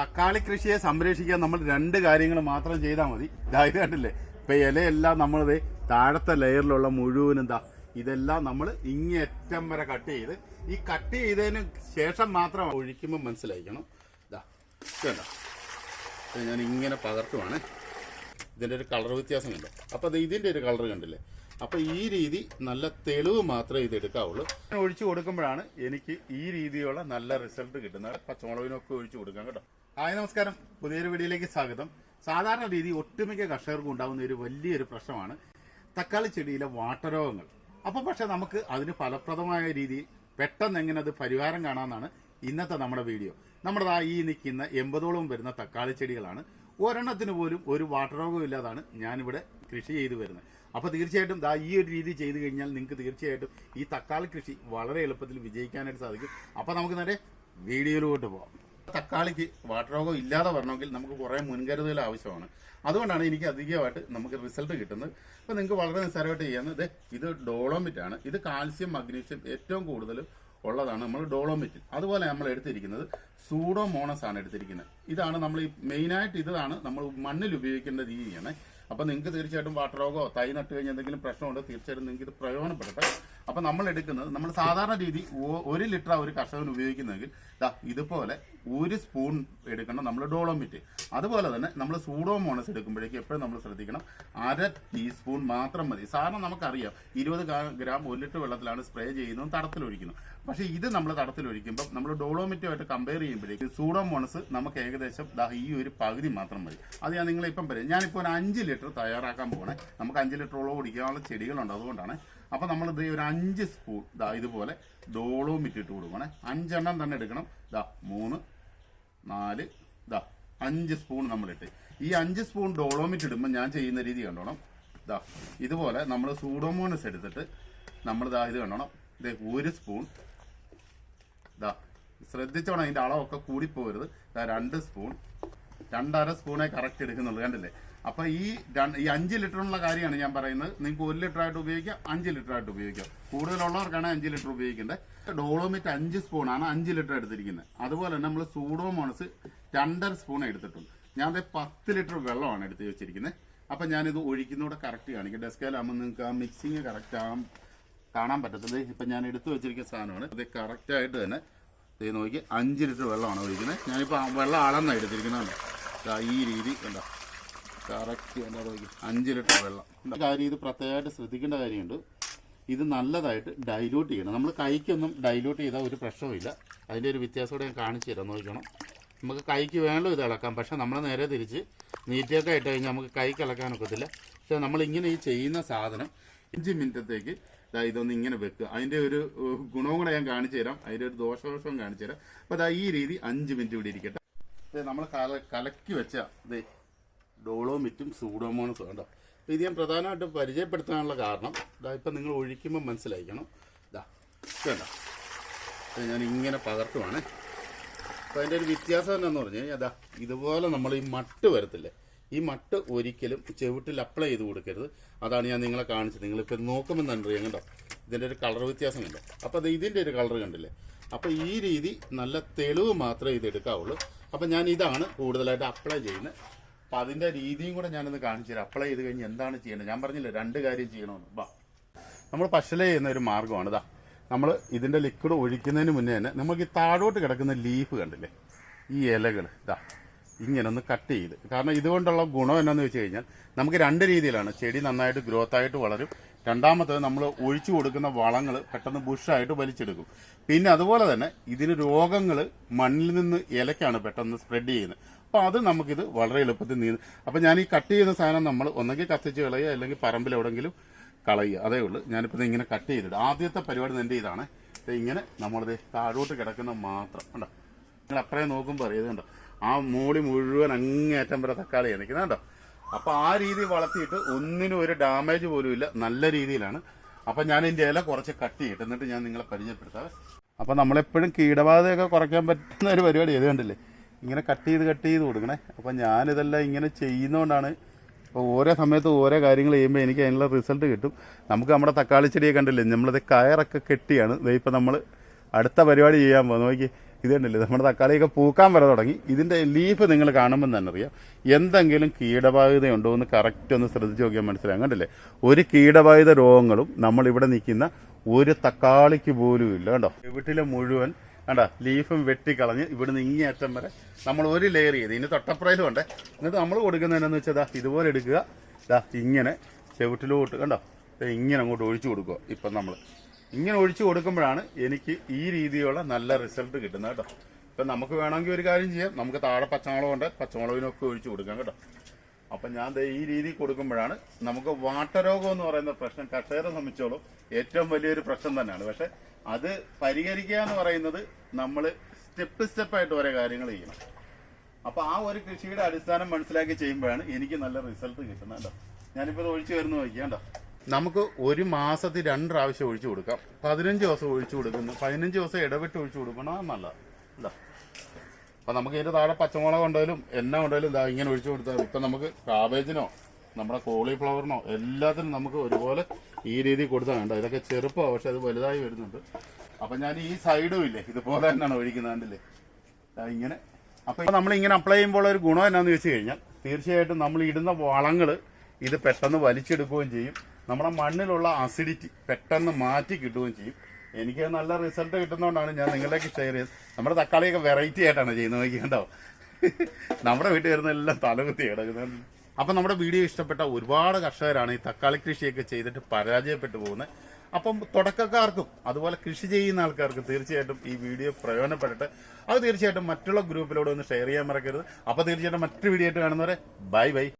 തക്കാളി കൃഷിയെ സംരക്ഷിക്കാൻ നമ്മൾ രണ്ട് കാര്യങ്ങൾ മാത്രം ചെയ്താൽ മതി. ഇതായത് ഇത് കണ്ടില്ലേ? ഇപ്പൊ ഇലയെല്ലാം നമ്മൾ താഴത്തെ ലെയറിലുള്ള മുഴുവൻ എന്താ ഇതെല്ലാം നമ്മൾ ഇങ്ങേറ്റം വരെ കട്ട് ചെയ്ത് ഈ കട്ട് ചെയ്തതിന് ശേഷം മാത്രം ഒഴിക്കുമ്പോൾ മനസ്സിലാക്കണം ഇതാ കേട്ടോ ഞാൻ ഇങ്ങനെ പകർത്തുവാണ്. ഇതിന്റെ ഒരു കളർ വ്യത്യാസം കണ്ടോ? അപ്പോൾ അത് ഇതിന്റെ ഒരു കളർ കണ്ടില്ലേ? അപ്പോൾ ഈ രീതി നല്ല തെളിവ് മാത്രമേ ഇത് എടുക്കാവുള്ളൂ. ഒഴിച്ചു കൊടുക്കുമ്പോഴാണ് എനിക്ക് ഈ രീതിയിലുള്ള നല്ല റിസൾട്ട് കിട്ടുന്നത്. പച്ചമുളകിനൊക്കെ ഒഴിച്ചു കൊടുക്കാം കേട്ടോ. ഹായ് നമസ്കാരം. പുതിയൊരു വീഡിയോയിലേക്ക് സ്വാഗതം. സാധാരണ രീതി ഒട്ടുമിക്ക കർഷകർക്കും ഉണ്ടാകുന്ന ഒരു വലിയൊരു പ്രശ്നമാണ് തക്കാളി ചെടിയിലെ വാട്ടരോഗങ്ങൾ. അപ്പോൾ പക്ഷെ നമുക്ക് അതിന് ഫലപ്രദമായ രീതിയിൽ പെട്ടെന്ന് എങ്ങനെ അത് പരിഹാരം കാണാമെന്നാണ് ഇന്നത്തെ നമ്മുടെ വീഡിയോ. നമ്മുടെ ഈ നിൽക്കുന്ന എൺപതോളം വരുന്ന തക്കാളി ചെടികളാണ്. ഒരെണ്ണത്തിന് പോലും ഒരു വാട്ടരോഗം ഇല്ലാതാണ് ഞാനിവിടെ കൃഷി ചെയ്തു വരുന്നത്. അപ്പോൾ തീർച്ചയായിട്ടും ദാ ഈ ഒരു രീതി ചെയ്തു കഴിഞ്ഞാൽ നിങ്ങൾക്ക് തീർച്ചയായിട്ടും ഈ തക്കാളി കൃഷി വളരെ എളുപ്പത്തിൽ വിജയിക്കാനായിട്ട് സാധിക്കും. അപ്പോൾ നമുക്ക് നേരെ വീഡിയോയിലോട്ട് പോകാം തക്കാളിക്ക് വാട്ടരോഗം ഇല്ലാതെ വരണമെങ്കിൽ നമുക്ക് കുറേ മുൻകരുതൽ ആവശ്യമാണ്. അതുകൊണ്ടാണ് എനിക്ക് അധികമായിട്ട് നമുക്ക് റിസൾട്ട് കിട്ടുന്നത്. അപ്പോൾ നിങ്ങൾക്ക് വളരെ നിസ്സാരമായിട്ട് ചെയ്യുന്നത് ഇത് ഡോളോമിറ്റ് ആണ്. ഇത് കാൽസ്യം മഗ്നീഷ്യം ഏറ്റവും കൂടുതൽ ഉള്ളതാണ് നമ്മൾ ഡോളോമിറ്റ് അതുപോലെ നമ്മൾ എടുത്തിരിക്കുന്നത് സൂഡോമോണസ് ആണ് എടുത്തിരിക്കുന്നത്. ഇതാണ് നമ്മൾ മെയിനായിട്ട് ഇതാണ് നമ്മൾ മണ്ണിൽ ഉപയോഗിക്കേണ്ട രീതിയാണ്. അപ്പോൾ നിങ്ങൾക്ക് തീർച്ചയായിട്ടും വാട്ടർ വാട്ടരോഗോ തൈ നട്ട് കഴിഞ്ഞാൽ എന്തെങ്കിലും പ്രശ്നമുണ്ടോ തീർച്ചയായിട്ടും നിങ്ങൾക്ക് ഇത് പ്രയോജനപ്പെടട്ടെ അപ്പോൾ നമ്മൾ എടുക്കുന്നത് നമ്മൾ സാധാരണ രീതി ഒരു ലിറ്റർ ഒരു കർഷകൻ ഉപയോഗിക്കുന്നെങ്കിൽ ഇതുപോലെ ഒരു സ്പൂൺ എടുക്കണം നമ്മൾ ഡോളോമിറ്റ്. അതുപോലെ തന്നെ നമ്മൾ സൂഡോമോണസ് എടുക്കുമ്പോഴേക്കും എപ്പോഴും നമ്മൾ ശ്രദ്ധിക്കണം അര ടീസ്പൂൺ മാത്രം മതി. സാധാരണ നമുക്കറിയാം ഇരുപത് ഗ്രാം ഒരു ലിറ്റർ വെള്ളത്തിലാണ് സ്പ്രേ ചെയ്യുന്നതും തടത്തിലൊഴിക്കുന്നു പക്ഷേ ഇത് നമ്മൾ തടത്തിലൊഴിക്കുമ്പോൾ നമ്മൾ ഡോളോമിറ്റുമായിട്ട് കമ്പയർ ചെയ്യുമ്പോഴേക്ക് സൂഡോമോണസ് നമുക്ക് ഏകദേശം ഈ ഒരു പകുതി മാത്രം മതി. അത് ഞാൻ നിങ്ങളെ ഇപ്പം പറയാം ഞാനിപ്പോൾ ഒരു അഞ്ച് ലിറ്റർ തയ്യാറാക്കാൻ പോകണേ നമുക്ക് അഞ്ച് ലിറ്ററോളം കുടിക്കാനുള്ള ചെടികളുണ്ട് അതുകൊണ്ടാണ്. അപ്പോൾ നമ്മൾ ഇത് ഒരു അഞ്ച് സ്പൂൺ ഇതാ ഇതുപോലെ ഡോളോമിറ്റ് ഇട്ട് കൊടുക്കണേ. അഞ്ചെണ്ണം തന്നെ എടുക്കണം. ഇതാ മൂന്ന് നാല് ഇതാ അഞ്ച് സ്പൂൺ നമ്മളിട്ട്. ഈ അഞ്ച് സ്പൂൺ ഡോളോമിറ്റ് ഇടുമ്പോൾ ഞാൻ ചെയ്യുന്ന രീതി കണ്ടോണം. ഇതാ ഇതുപോലെ നമ്മൾ സൂഡോമോണസ് എടുത്തിട്ട് നമ്മൾ ഇതാ ഇത് കണ്ടോണം. ഇത് ഒരു സ്പൂൺ ഇതാ ശ്രദ്ധിച്ചോണം അതിന്റെ അളവൊക്കെ കൂടിപ്പോകരുത് ഇതാ രണ്ട് സ്പൂൺ രണ്ടര സ്പൂണേ കറക്റ്റ് എടുക്കുന്നുള്ളൂ കണ്ടില്ലേ? അപ്പൊ ഈ ഈ അഞ്ച് ലിറ്ററിനുള്ള കാര്യമാണ് ഞാൻ പറയുന്നത്. നിങ്ങൾക്ക് ഒരു ലിറ്റർ ആയിട്ട് ഉപയോഗിക്കാം അഞ്ച് ലിറ്റർ ആയിട്ട് ഉപയോഗിക്കാം. കൂടുതലുള്ളവർക്കാണ് അഞ്ച് ലിറ്റർ ഉപയോഗിക്കേണ്ടത്. ഡോളോമിറ്റ് അഞ്ച് സ്പൂണാണ് അഞ്ച് ലിറ്റർ എടുത്തിരിക്കുന്നത്. അതുപോലെ തന്നെ നമ്മൾ സൂഡോമോണസ് രണ്ടര സ്പൂൺ എടുത്തിട്ടുണ്ട്. ഞാൻ ദേ പത്ത് ലിറ്റർ വെള്ളമാണ് എടുത്ത് വെച്ചിരിക്കുന്നത്. അപ്പൊ ഞാനിത് ഒഴിക്കുന്നതോടെ കറക്റ്റ് കാണിക്കും. ഡെസ്കയിലാകുമ്പോൾ നിങ്ങൾക്ക് ആ മിക്സിങ് കറക്റ്റ് ആകാൻ കാണാൻ പറ്റത്തില്ല. ഇപ്പം ഞാൻ എടുത്തു വെച്ചിരിക്കുന്ന സാധനമാണ്. അത് കറക്റ്റ് ആയിട്ട് തന്നെ നോക്കി അഞ്ച് ലിറ്റർ വെള്ളമാണ് ഒഴിക്കുന്നത്. ഞാനിപ്പോൾ വെള്ളം അളന്നാണ് എടുത്തിരിക്കുന്നതാണ് ഈ രീതി കണ്ടോ? കറക്റ്റ് എന്താ അഞ്ച് ലിറ്റർ വെള്ളം. കാര്യം ഇത് പ്രത്യേകമായിട്ട് ശ്രദ്ധിക്കേണ്ട കാര്യമുണ്ട്. ഇത് നല്ലതായിട്ട് ഡൈലൂട്ട് ചെയ്യണം. നമ്മൾ കൈക്കൊന്നും ഡൈലൂട്ട് ചെയ്താൽ ഒരു പ്രശ്നവുമില്ല അതിന്റെ ഒരു വ്യത്യാസം കൂടെ ഞാൻ കാണിച്ചു തരാം. നോക്കണം നമുക്ക് കൈക്ക് വേണമല്ലോ ഇത് ഇളക്കാം. പക്ഷെ നമ്മൾ നേരെ തിരിച്ച് നീറ്റിയൊക്കെ ഇട്ട് കഴിഞ്ഞാൽ നമുക്ക് കൈക്ക് ഇളക്കാനൊക്കത്തില്ല പക്ഷെ നമ്മളിങ്ങനെ ഈ ചെയ്യുന്ന സാധനം അഞ്ച് മിനിറ്റത്തേക്ക് ദാ ഇതൊന്ന് ഇങ്ങനെ വെക്കുക. അതിന്റെ ഒരു ഗുണവും കൂടെ ഞാൻ കാണിച്ചു തരാം. അതിന്റെ ഒരു ദോഷദോഷവും കാണിച്ചു തരാം. അപ്പോൾ ദാ ഈ രീതി അഞ്ച് മിനിറ്റ് ഇവിടെ ഇരിക്കട്ടെ. നമ്മൾ കല കലക്കി വെച്ചാൽ ഡോളോമിറ്റും സൂഡോമോണസും കണ്ടോ? അപ്പോൾ ഇത് ഞാൻ പ്രധാനമായിട്ടും പരിചയപ്പെടുത്താനുള്ള കാരണം ഇതാ ഇപ്പം നിങ്ങൾ ഒഴിക്കുമ്പോൾ മനസ്സിലാക്കണം ഇതാ വേണ്ട ഞാൻ ഇങ്ങനെ പകർത്തുവാണ്. അപ്പോൾ അതിന്റെ ഒരു വ്യത്യാസം എന്താണെന്ന് പറഞ്ഞു കഴിഞ്ഞാൽ അതാ ഇതുപോലെ നമ്മൾ ഈ മട്ട് വരത്തില്ലേ? ഈ മട്ട് ഒരിക്കലും ചെവിട്ടിൽ അപ്ലൈ ചെയ്ത് കൊടുക്കരുത്. അതാണ് ഞാൻ നിങ്ങളെ കാണിച്ചത്. നിങ്ങളിപ്പോൾ നോക്കുമ്പോൾ അറിയാം കണ്ടോ? ഇതിന്റെ ഒരു കളർ വ്യത്യാസം കണ്ടോ? അപ്പോൾ അത് ഇതിന്റെ ഒരു കളർ കണ്ടില്ലേ? അപ്പോൾ ഈ രീതി നല്ല തെളിവ് മാത്രമേ ഇത് എടുക്കാവുള്ളൂ. അപ്പോൾ ഞാൻ ഇതാണ് കൂടുതലായിട്ട് അപ്ലൈ ചെയ്യുന്നത്. അപ്പോൾ അതിന്റെ രീതിയും കൂടെ ഞാനൊന്ന് കാണിച്ചു തരാം. അപ്ലൈ ചെയ്ത് കഴിഞ്ഞ് എന്താണ് ചെയ്യേണ്ടത്? ഞാൻ പറഞ്ഞില്ലേ രണ്ട് കാര്യം ചെയ്യണമെന്ന്. ബാ നമ്മൾ പശല ചെയ്യുന്ന ഒരു മാർഗമാണ് ഇതാ നമ്മൾ ഇതിന്റെ ലിക്വിഡ് ഒഴിക്കുന്നതിന് മുന്നേ തന്നെ നമുക്ക് ഈ താഴോട്ട് കിടക്കുന്ന ലീഫ് കണ്ടില്ലേ ഈ ഇലകൾ ഇതാ ഇങ്ങനെ ഒന്ന് കട്ട് ചെയ്ത്. കാരണം ഇതുകൊണ്ടുള്ള ഗുണം എന്നാന്ന് വെച്ച് കഴിഞ്ഞാൽ നമുക്ക് രണ്ട് രീതിയിലാണ്. ചെടി നന്നായിട്ട് ഗ്രോത്ത് ആയിട്ട് വളരും. രണ്ടാമത്തേത് നമ്മൾ ഒഴിച്ചു കൊടുക്കുന്ന വളങ്ങൾ പെട്ടെന്ന് ബുഷായിട്ട് വലിച്ചെടുക്കും. പിന്നെ അതുപോലെ തന്നെ ഇതിന് രോഗങ്ങൾ മണ്ണിൽ നിന്ന് ഇലക്കാണ് പെട്ടെന്ന് സ്പ്രെഡ് ചെയ്യുന്നത്. അപ്പോൾ അത് നമുക്കിത് വളരെ എളുപ്പത്തിൽ നീ അപ്പോൾ ഞാൻ ഈ കട്ട് ചെയ്യുന്ന സാധനം നമ്മൾ ഒന്നെങ്കിൽ കത്തിച്ച് കളയുക അല്ലെങ്കിൽ പറമ്പിൽ എവിടെങ്കിലും കളയുക. അതേ ഉള്ളൂ. ഞാനിപ്പോൾ ഇങ്ങനെ കട്ട് ചെയ്തിട്ട്. ആദ്യത്തെ പരിപാടി എന്റെ ഇതാണ് ഇങ്ങനെ നമ്മളത് താഴോട്ട് കിടക്കുന്ന മാത്രം കണ്ടോ? നിങ്ങൾ അപ്പറേ നോക്കുമ്പോൾ അറിയാം. കണ്ടോ ആ മൂളി മുഴുവൻ അങ്ങേറ്റം വരെ തക്കാളി നിൽക്കുന്നത്. കണ്ടോ? അപ്പോൾ ആ രീതി വളർത്തിയിട്ട് ഒന്നിനും ഒരു ഡാമേജ് പോലും ഇല്ല. നല്ല രീതിയിലാണ്. അപ്പൊ ഞാൻ ഇതിന്റെ ഇല കുറച്ച് കട്ട് ചെയ്തിട്ട് എന്നിട്ട് ഞാൻ നിങ്ങളെ പരിചയപ്പെടുത്താം. അപ്പൊ നമ്മളെപ്പോഴും കീടബാധയൊക്കെ കുറയ്ക്കാൻ പറ്റുന്ന ഒരു പരിപാടി ഏത് കണ്ടില്ലേ? ഇങ്ങനെ കട്ട് ചെയ്ത് കട്ട് ചെയ്ത് കൊടുക്കണേ. അപ്പൊ ഞാനിതെല്ലാം ഇങ്ങനെ ചെയ്യുന്നതുകൊണ്ടാണ് അപ്പോൾ ഓരോ സമയത്ത് ഓരോ കാര്യങ്ങൾ ചെയ്യുമ്പോൾ എനിക്ക് അതിനുള്ള റിസൾട്ട് കിട്ടും. നമുക്ക് നമ്മുടെ തക്കാളി ചെടിയെ കണ്ടില്ലേ? നമ്മളത് കയറൊക്കെ കെട്ടിയാണ്. ദേ നമ്മൾ അടുത്ത പരിപാടി ചെയ്യാൻ പോകുന്നത് നോക്കി ഇത് കണ്ടില്ലേ? നമ്മുടെ തക്കാളിയൊക്കെ പൂക്കാൻ വരെ തുടങ്ങി. ഇതിന്റെ ലീഫ് നിങ്ങൾ കാണുമ്പോൾ തന്നെ അറിയാം. എന്തെങ്കിലും കീടബാധിത ഉണ്ടോ എന്ന് കറക്റ്റ് ഒന്ന് ശ്രദ്ധിച്ച് നോക്കിയാൽ മനസ്സിലാകും കണ്ടില്ലേ? ഒരു കീടബാധിത രോഗങ്ങളും നമ്മൾ ഇവിടെ നിൽക്കുന്ന ഒരു തക്കാളിക്ക് പോലും ഇല്ല. കേട്ടോ വീട്ടിലെ മുഴുവൻ കണ്ട? ലീഫും വെട്ടിക്കളഞ്ഞ് ഇവിടുന്ന് ഇങ്ങേറ്റം വരെ നമ്മൾ ഒരു ലെയർ ചെയ്ത്. ഇനി തൊട്ടപ്പുറയിലും ഉണ്ട്. എന്നിട്ട് നമ്മൾ കൊടുക്കുന്നതെന്നു വെച്ചാൽ ഇതുപോലെ എടുക്കുക. ദാ ഇങ്ങനെ ചെവിട്ടിലോട്ട് കണ്ടോ? ഇങ്ങനെ അങ്ങോട്ട് ഒഴിച്ചു കൊടുക്കുക. ഇപ്പം നമ്മൾ ഇങ്ങനെ ഒഴിച്ചു കൊടുക്കുമ്പോഴാണ് എനിക്ക് ഈ രീതിയിലുള്ള നല്ല റിസൾട്ട് കിട്ടുന്നത് കേട്ടോ. ഇപ്പം നമുക്ക് വേണമെങ്കിൽ ഒരു കാര്യം ചെയ്യാം. നമുക്ക് താഴെ പച്ചമുളകുണ്ട് പച്ചമുളകിനൊക്കെ ഒഴിച്ചു കൊടുക്കാം കേട്ടോ. അപ്പം ഞാൻ ഈ രീതിയിൽ കൊടുക്കുമ്പോഴാണ് നമുക്ക് വാട്ടരോഗം എന്ന് പറയുന്ന പ്രശ്നം കർഷകരെ സംബന്ധിച്ചോളം ഏറ്റവും വലിയൊരു പ്രശ്നം തന്നെയാണ്. പക്ഷെ അത് പരിഹരിക്കുക എന്ന് പറയുന്നത് നമ്മൾ സ്റ്റെപ്പ് സ്റ്റെപ്പായിട്ട് ഓരോ കാര്യങ്ങൾ ചെയ്യണം. അപ്പൊ ആ ഒരു കൃഷിയുടെ അടിസ്ഥാനം മനസ്സിലാക്കി ചെയ്യുമ്പോഴാണ് എനിക്ക് നല്ല റിസൾട്ട് കിട്ടുന്നത് കേട്ടോ. ഞാനിപ്പോൾ ഇത് ഒഴിച്ചു വരുന്ന നോക്കിയാണ്ടോ നമുക്ക് ഒരു മാസത്തിൽ രണ്ട് പ്രാവശ്യം ഒഴിച്ചു കൊടുക്കാം. പതിനഞ്ച് ദിവസം ഒഴിച്ചു കൊടുക്കുന്നു. പതിനഞ്ച് ദിവസം ഇടവിട്ട് ഒഴിച്ചു കൊടുക്കണം നല്ല അപ്പം നമുക്ക് ഇതിന്റെ താഴെ പച്ചമുളക് ഉണ്ടെങ്കിലും എണ്ണ ഉണ്ടെങ്കിലും ഇതാ ഇങ്ങനെ ഒഴിച്ചു കൊടുത്താൽ ഇപ്പം നമുക്ക് കാബേജിനോ നമ്മുടെ കോളിഫ്ലവറിനോ എല്ലാത്തിനും നമുക്ക് ഒരുപോലെ ഈ രീതിയിൽ കൊടുത്താൽ വേണ്ട ഇതൊക്കെ ചെറുപ്പമാണ് പക്ഷെ അത് വലുതായി വരുന്നുണ്ട്. അപ്പം ഞാൻ ഈ സൈഡും ഇല്ലേ ഇതുപോലെ തന്നെയാണ് ഒഴിക്കുന്നത് ഇങ്ങനെ. അപ്പം നമ്മൾ ഇങ്ങനെ അപ്ലൈ ചെയ്യുമ്പോൾ ഒരു ഗുണം എന്നാന്ന് വെച്ച് കഴിഞ്ഞാൽ തീർച്ചയായിട്ടും നമ്മൾ ഇടുന്ന വളങ്ങൾ ഇത് പെട്ടെന്ന് വലിച്ചെടുക്കുകയും ചെയ്യും. നമ്മുടെ മണ്ണിലുള്ള അസിഡിറ്റി പെട്ടെന്ന് മാറ്റി കിട്ടുകയും ചെയ്യും. എനിക്ക് നല്ല റിസൾട്ട് കിട്ടുന്നതുകൊണ്ടാണ് ഞാൻ നിങ്ങളിലേക്ക് ഷെയർ ചെയ്തത്. നമ്മുടെ തക്കാളിയൊക്കെ വെറൈറ്റി ആയിട്ടാണ് ചെയ്യുന്നത് നോക്കിയിട്ടുണ്ടോ നമ്മുടെ വീട്ടിൽ വരുന്ന എല്ലാം തലകുത്തി കിടക്കുന്നത് അപ്പം നമ്മുടെ വീഡിയോ ഇഷ്ടപ്പെട്ട ഒരുപാട് കർഷകരാണ് ഈ തക്കാളി കൃഷിയൊക്കെ ചെയ്തിട്ട് പരാജയപ്പെട്ടു പോകുന്നത്. അപ്പം തുടക്കക്കാർക്കും അതുപോലെ കൃഷി ചെയ്യുന്ന ആൾക്കാർക്കും തീർച്ചയായിട്ടും ഈ വീഡിയോ പ്രയോജനപ്പെട്ടിട്ട് അത് തീർച്ചയായിട്ടും മറ്റുള്ള ഗ്രൂപ്പിലൂടെ ഒന്ന് ഷെയർ ചെയ്യാൻ മറക്കരുത്. അപ്പോൾ തീർച്ചയായിട്ടും മറ്റൊരു വീഡിയോ ആയിട്ട് കാണുന്നവരെ ബൈ ബൈ